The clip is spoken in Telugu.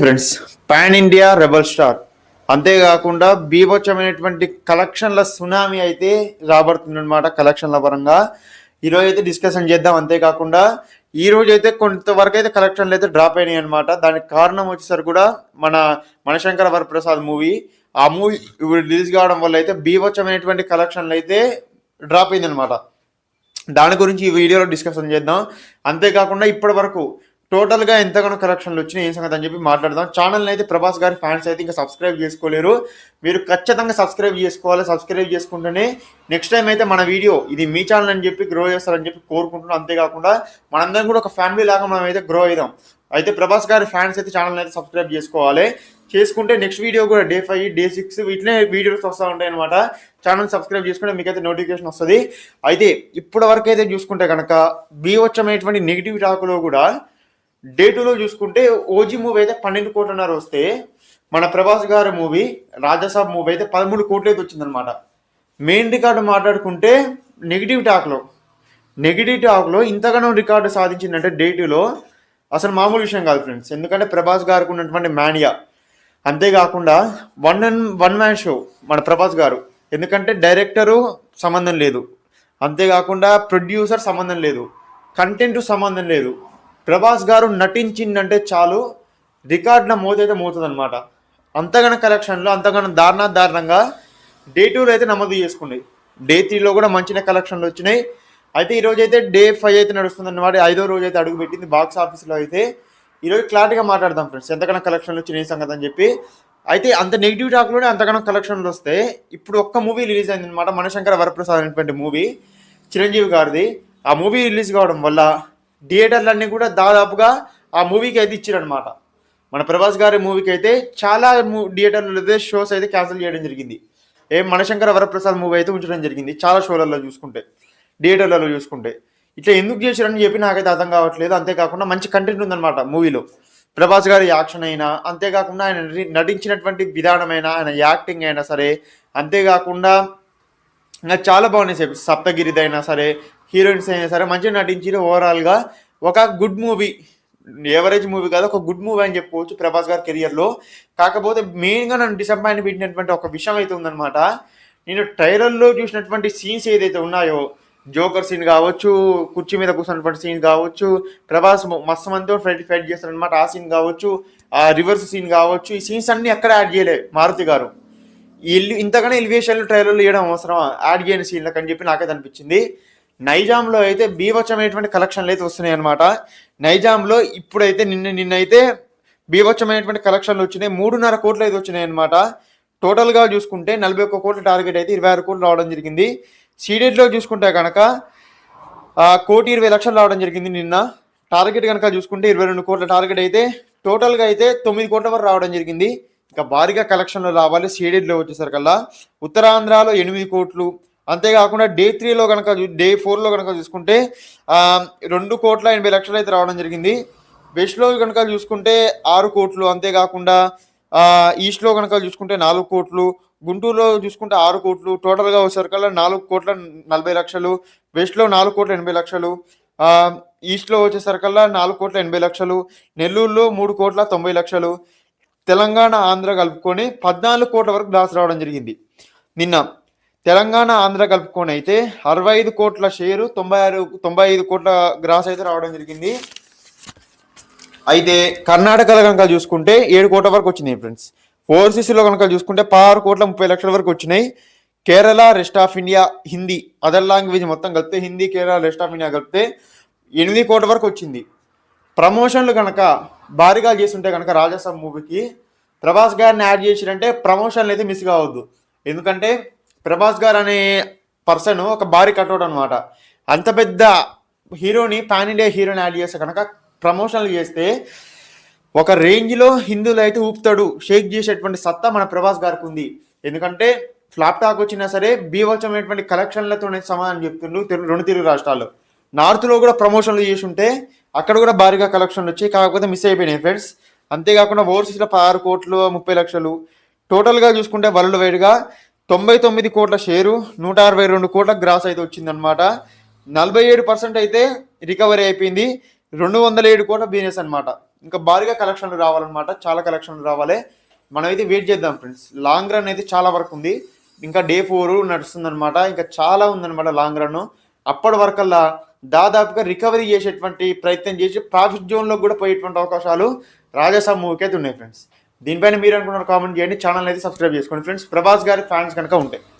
Friends. Pan India rebel star. అంతేకాకుండా బీభత్సమైనటువంటి కలెక్షన్ల సునామీ అయితే రాబడుతుందన్నమాట కలెక్షన్ల పరంగా. ఈరోజు అయితే డిస్కషన్ చేద్దాం. అంతేకాకుండా ఈ రోజు అయితే కొంతవరకు అయితే కలెక్షన్లు అయితే డ్రాప్ అయినాయి అనమాట దానికి కారణం వచ్చేసరికి కూడా మన మణశంకర వరప్రసాద్ మూవీ. ఆ మూవీ ఇప్పుడు రిలీజ్ కావడం వల్ల అయితే బీభత్సమైనటువంటి కలెక్షన్లు అయితే డ్రాప్ అయింది అనమాట దాని గురించి ఈ వీడియోలో డిస్కషన్ చేద్దాం. అంతేకాకుండా ఇప్పటి వరకు టోటల్గా ఎంతగానో కలెక్షన్లు వచ్చినాయి ఏం సంగతి అని చెప్పి మాట్లాడదాం. ఛానల్ని అయితే ప్రభాస్ గారి ఫ్యాన్స్ అయితే ఇంకా సబ్స్క్రైబ్ చేసుకోలేరు. మీరు ఖచ్చితంగా సబ్స్క్రైబ్ చేసుకోవాలి. సబ్స్క్రైబ్ చేసుకుంటేనే నెక్స్ట్ టైం అయితే మన వీడియో ఇది మీ ఛానల్ అని చెప్పి గ్రో చేస్తారని చెప్పి కోరుకుంటున్నాం. అంతేకాకుండా మనందరం కూడా ఒక ఫ్యామిలీ లాగా మనం అయితే గ్రో అయిదాం. అయితే ప్రభాస్ గారి ఫ్యాన్స్ అయితే ఛానల్ అయితే సబ్స్క్రైబ్ చేసుకోవాలి. చేసుకుంటే నెక్స్ట్ వీడియో కూడా డే ఫైవ్ డే సిక్స్ వీటినే వీడియోస్ వస్తూ ఉంటాయి అనమాట ఛానల్ సబ్స్క్రైబ్ చేసుకుంటే మీకైతే నోటిఫికేషన్ వస్తుంది. అయితే ఇప్పటి వరకు అయితే చూసుకుంటే కనుక బీవచ్చమైనటువంటి నెగిటివ్ టాక్లో కూడా డే టూలో చూసుకుంటే ఓజీ మూవీ అయితే పన్నెండు కోట్లన్నర వస్తే మన ప్రభాస్ గారి మూవీ రాజసాబ్ మూవీ అయితే పదమూడు కోట్లైతే వచ్చిందనమాట మెయిన్ రికార్డు మాట్లాడుకుంటే నెగిటివ్ టాక్లో నెగిటివ్ టాక్లో ఇంతగానో రికార్డు సాధించిందంటే డే టూలో అసలు మామూలు విషయం కాదు ఫ్రెండ్స్ ఎందుకంటే ప్రభాస్ గారికి ఉన్నటువంటి మానియా అంతేకాకుండా one and one man show మన ప్రభాస్ గారు. ఎందుకంటే డైరెక్టరు సంబంధం లేదు. అంతేకాకుండా ప్రొడ్యూసర్ సంబంధం లేదు. కంటెంట్ సంబంధం లేదు. ప్రభాస్ గారు నటించిందంటే చాలు. రికార్డున మోతైతే మోతుంది అనమాట అంతగానో కలెక్షన్లో అంతగానో దారుణ దారుణంగా డే టూలో అయితే నమోదు చేసుకుంది డే త్రీలో కూడా మంచిన కలెక్షన్లు వచ్చినాయి. అయితే ఈరోజు అయితే డే ఫైవ్ అయితే నడుస్తుంది అనమాట ఐదో రోజు అయితే అడుగుపెట్టింది బాక్స్ ఆఫీస్లో అయితే. ఈరోజు క్లారిటీగా మాట్లాడదాం ఫ్రెండ్స్ ఎంతకన్నా కలెక్షన్లు వచ్చినాయి సంగతి అని చెప్పి. అయితే అంత నెగిటివ్ టాక్లోనే అంతకన్నా కలెక్షన్లు వస్తే ఇప్పుడు ఒక్క మూవీ రిలీజ్ అయింది అనమాట మణశంకర వరప్రసాద్ అనేటువంటి మూవీ చిరంజీవి గారిది. ఆ మూవీ రిలీజ్ కావడం వల్ల థియేటర్లన్నీ కూడా దాదాపుగా ఆ మూవీకి అయితే ఇచ్చారనమాట మన ప్రభాస్ గారి మూవీకి అయితే చాలా మూ- థియేటర్లలో అయితే షోస్ అయితే క్యాన్సిల్ చేయడం జరిగింది. ఏం మనశంకర వరప్రసాద్ మూవీ అయితే ఉంచడం జరిగింది చాలా షోలలో చూసుకుంటే థియేటర్లలో చూసుకుంటే. ఇట్లా ఎందుకు చేశారని చెప్పి నాకైతే అర్థం కావట్లేదు. అంతేకాకుండా మంచి కంటెంట్ ఉందన్నమాట మూవీలో. ప్రభాస్ గారి యాక్షన్ అయినా అంతేకాకుండా ఆయన నటించినటువంటి విధానమైనా ఆయన యాక్టింగ్ అయినా సరే అంతేకాకుండా చాలా బాగున్నాయి సార్ సప్తగిరిది అయినా సరే హీరోయిన్స్ అయినా సరే మంచిగా నటించిన ఓవరాల్గా ఒక గుడ్ మూవీ ఏవరేజ్ మూవీ కాదు ఒక గుడ్ మూవీ అని చెప్పుకోవచ్చు ప్రభాస్ గారి కెరియర్లో కాకపోతే మెయిన్గా నన్ను డిసప్పాయింట్ పెట్టినటువంటి ఒక విషయం అయితే ఉందన్నమాట. నేను ట్రైలర్లో చూసినటువంటి సీన్స్ ఏదైతే ఉన్నాయో జోకర్ సీన్ కావచ్చు కుర్చీ మీద కూర్చున్నటువంటి సీన్ కావచ్చు ప్రభాస్ మ- మస్తు మంతో ఫైట్ ఫైట్ చేస్తారనమాట ఆ సీన్ కావచ్చు ఆ రివర్స్ సీన్ కావచ్చు ఈ సీన్స్ అన్నీ ఎక్కడ యాడ్ చేయలేదు మారుతి గారు. ఇల్లు ఇంతగానే ఎలివేషన్లు ట్రైలర్లు ఇవ్వడం అవసరమా యాడ్ చేయని సీన్లకు అని చెప్పి నాకైతే అనిపించింది. నైజాంలో అయితే బీభత్సమైనటువంటి కలెక్షన్లు అయితే వస్తున్నాయి అనమాట నైజాంలో ఇప్పుడైతే నిన్న నిన్నైతే బీభత్సమైనటువంటి కలెక్షన్లు వచ్చినాయి. మూడున్నర కోట్లు అయితే వచ్చినాయి అనమాట టోటల్గా చూసుకుంటే నలభై ఒక్క కోట్ల టార్గెట్ అయితే ఇరవై ఆరు కోట్లు రావడం జరిగింది. సీడెడ్లో చూసుకుంటే కనుక కోటి ఇరవై లక్షలు రావడం జరిగింది నిన్న. టార్గెట్ కనుక చూసుకుంటే ఇరవై రెండు కోట్ల టార్గెట్ అయితే టోటల్గా అయితే తొమ్మిది కోట్ల వరకు రావడం జరిగింది. ఇంకా భారీగా కలెక్షన్లు రావాలి. సీడెడ్లో వచ్చేసరికల్లా ఉత్తరాంధ్రలో ఎనిమిది కోట్లు. అంతేకాకుండా డే త్రీలో కనుక డే ఫోర్లో కనుక చూసుకుంటే రెండు కోట్ల ఎనభై లక్షలు అయితే రావడం జరిగింది. వెస్ట్లో కనుక చూసుకుంటే ఆరు కోట్లు. అంతేకాకుండా ఈస్ట్లో కనుక చూసుకుంటే నాలుగు కోట్లు. గుంటూరులో చూసుకుంటే ఆరు కోట్లు. టోటల్గా వచ్చేసరికల్లా నాలుగు కోట్ల నలభై లక్షలు. వెస్ట్లో నాలుగు కోట్ల ఎనభై లక్షలు. ఈస్ట్లో వచ్చేసరికల్లా నాలుగు కోట్ల ఎనభై లక్షలు. నెల్లూరులో మూడు కోట్ల తొంభై లక్షలు. తెలంగాణ ఆంధ్ర కలుపుకొని పద్నాలుగు కోట్ల వరకు గ్రాస్ రావడం జరిగింది. నిన్న తెలంగాణ ఆంధ్ర కలుపుకొని అయితే అరవై ఐదు కోట్ల షేరు తొంభై ఆరు తొంభై ఐదు కోట్ల గ్రాస్ అయితే రావడం జరిగింది. అయితే కర్ణాటకలో కనుక చూసుకుంటే ఏడు కోట్ల వరకు వచ్చినాయి ఫ్రెండ్స్. ఓవర్సీస్లో కనుక చూసుకుంటే పదహారు కోట్ల ముప్పై లక్షల వరకు వచ్చినాయి. Kerala rest of India Hindi other language మొత్తం కలిపితే Hindi Kerala rest of India కలిపితే ఎనిమిది కోట్ల వరకు వచ్చింది. ప్రమోషన్లు కనుక భారీగా చేస్తుంటే కనుక రాజాసాబ్ మూవీకి ప్రభాస్ గారిని యాడ్ చేసిరంటే ప్రమోషన్లు అయితే మిస్ కావద్దు. ఎందుకంటే ప్రభాస్ గారు అనే పర్సన్ ఒక భారీ కట్అవుట్ అనమాట అంత పెద్ద హీరోని పాన్ ఇండియా హీరోని యాడ్ చేస్తే కనుక ప్రమోషన్లు చేస్తే ఒక రేంజ్లో హిందువులు అయితే ఊపుతాడు షేక్ చేసేటువంటి సత్తా మన ప్రభాస్ గారికి ఉంది. ఎందుకంటే ఫ్లాప్ టాక్ వచ్చినా సరే బీవచ్చమైనటువంటి కలెక్షన్లతోనే సమాధానం చెప్తుండ్రు తెలు- రెండు తెలుగు రాష్ట్రాల్లో. నార్త్లో కూడా ప్రమోషన్లు చేసి ఉంటే అక్కడ కూడా భారీగా కలెక్షన్లు వచ్చాయి. కాకపోతే మిస్ అయిపోయినాయి ఫ్రెండ్స్ అంతేకాకుండా ఓవర్సీస్లో ఆరు కోట్లు ముప్పై లక్షలు. టోటల్గా చూసుకుంటే వరల్డ్ వైడ్గా తొంభై తొమ్మిది కోట్ల షేరు నూట అరవై రెండు కోట్ల గ్రాస్ అయితే వచ్చిందనమాట నలభై ఏడు పర్సెంట్ అయితే రికవరీ అయిపోయింది. రెండు వందల ఏడు కోట్ల బిజినెస్ అనమాట ఇంకా భారీగా కలెక్షన్లు రావాలన్నమాట. చాలా కలెక్షన్లు రావాలి. మనమైతే వెయిట్ చేద్దాం ఫ్రెండ్స్ లాంగ్ రన్ అయితే చాలా వరకు ఉంది. ఇంకా డే ఫోర్ నడుస్తుందన్నమాట. ఇంకా చాలా ఉందన్నమాట లాంగ్ రన్ అప్పటి వరకల్లా దాదాపుగా రికవరీ చేసేటువంటి ప్రయత్నం చేసి ప్రాఫిట్ జోన్లో కూడా పోయేటువంటి అవకాశాలు రాజస్థాన్ మూవీకి అయితే ఉన్నాయి ఫ్రెండ్స్. దీనిపైన మీరు అనుకున్నారు కామెంట్ చేయండి. ఛానల్ అయితే సబ్స్క్రైబ్ చేసుకోండి ఫ్రెండ్స్. ప్రభాస్ గారి ఫ్యాన్స్ కనుక ఉంటాయి